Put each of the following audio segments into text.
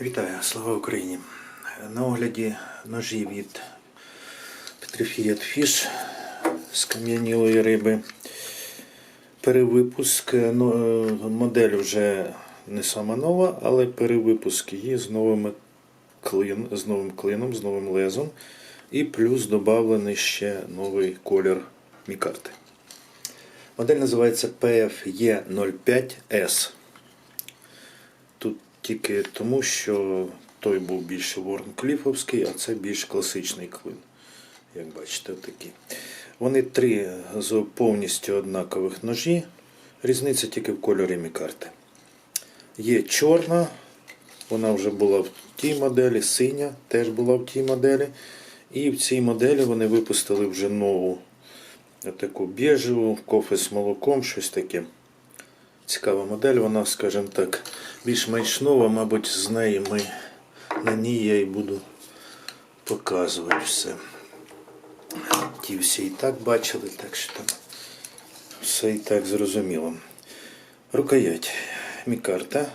Вітаю, слава Україні! На огляді ножі від Petrified Fish з кам'янілої риби. Перевипуск. Ну, е, модель вже не сама нова, але перевипуск її з, новими клин, з новим клином, з новим лезом. І плюс додавлений ще новий колір мікарти. Модель називається PFE05S. Тільки тому, що той був більш Ворнкліфовський, а це більш класичний клин. Як бачите, такі. Вони три з повністю однакових ножі. Різниця тільки в кольорі мікарти. Є чорна, вона вже була в тій моделі, синя теж була в тій моделі. І в цій моделі вони випустили вже нову таку біжеву, кофе з молоком, щось таке. Цікава модель, вона, скажімо так, більш-менш нова, мабуть, з неї ми на ній я і буду показувати все. Ті всі і так бачили, так що там все і так зрозуміло. Рукоять. Мікарта.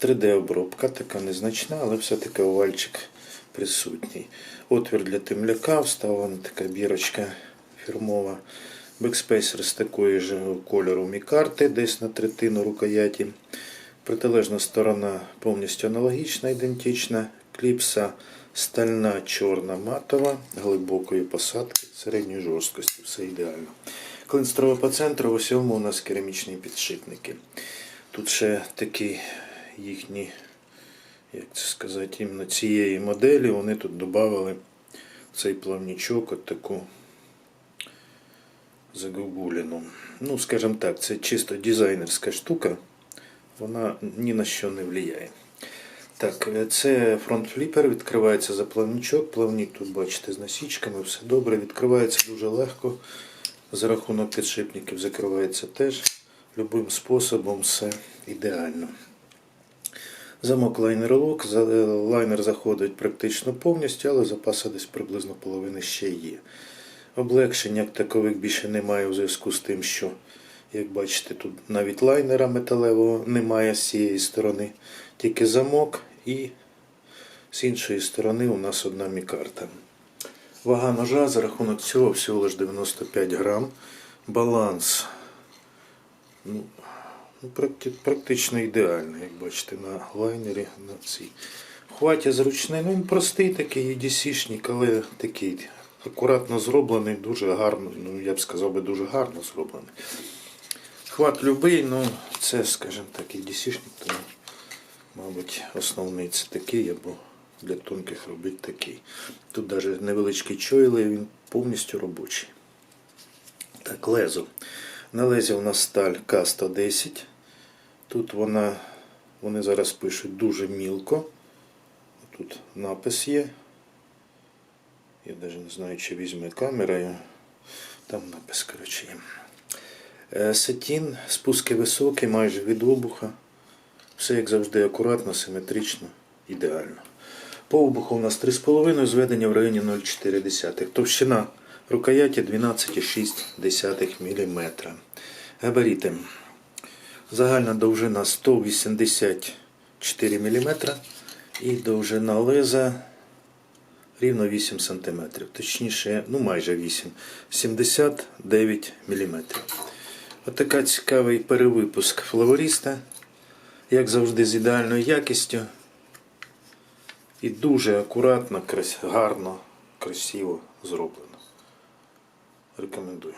3D-обробка, така незначна, але все-таки овальчик присутній. Отвір для темляка, вставлена така бірочка фірмова. Бекспейсер з такої ж кольору мікарти, десь на третину рукояті. Протилежна сторона повністю аналогічна, ідентична. Кліпса стальна чорна матова, глибокої посадки, середньої жорсткості, все ідеально. Клинстрово по центру, в усьому у нас керамічні підшипники. Тут ще такі їхні, як це сказати, іменно цієї моделі вони тут додали цей плавнічок, от таку загогуліну. Ну, скажімо так, це чисто дизайнерська штука, вона ні на що не впливає. Так, е, це фронт-фліпер, відкривається за плавничок. Плавник тут, бачите, з насічками, все добре. Відкривається дуже легко. За рахунок підшипників закривається теж. Любим способом все ідеально. Замок лайнер-лок. Е, Лайнер заходить практично повністю, але запаса десь приблизно половини ще є. Облегшень як такових більше немає у зв'язку з тим, що, як бачите, тут навіть лайнера металевого немає з цієї сторони, тільки замок і з іншої сторони у нас одна мікарта. Вага ножа за рахунок цього всього лише 95 грам. Баланс ну, ну, практично ідеальний, як бачите, на лайнері на цій. Хваті зручний, ну він простий такий EDC-шник, але такий акуратно зроблений, дуже гарно, ну я б сказав би дуже гарно зроблений. Хват любий, ну це, скажімо так, EDC-шник, тому, мабуть, основний це такий, або для тонких робить такий. Тут навіть невеличкий чойлий, він повністю робочий. Так, лезо. На лезі у нас сталь К110. Тут вона, вони зараз пишуть дуже мілко. Тут напис є. Я навіть не знаю, чи візьме камерою. Там напис, коротше, є. Е, спуски високі, майже від обуха. Все як завжди акуратно, симетрично, ідеально. По обуху у нас 3,5, зведення в районі 0,4. Товщина рукояті 12,6 мм. Габаріти. Загальна довжина 184 мм і довжина леза рівно 8 см. Точніше, ну майже 8 79 мм. Отака цікавий перевипуск флаворіста. Як завжди, з ідеальною якістю. І дуже акуратно, гарно, красиво зроблено. Рекомендую.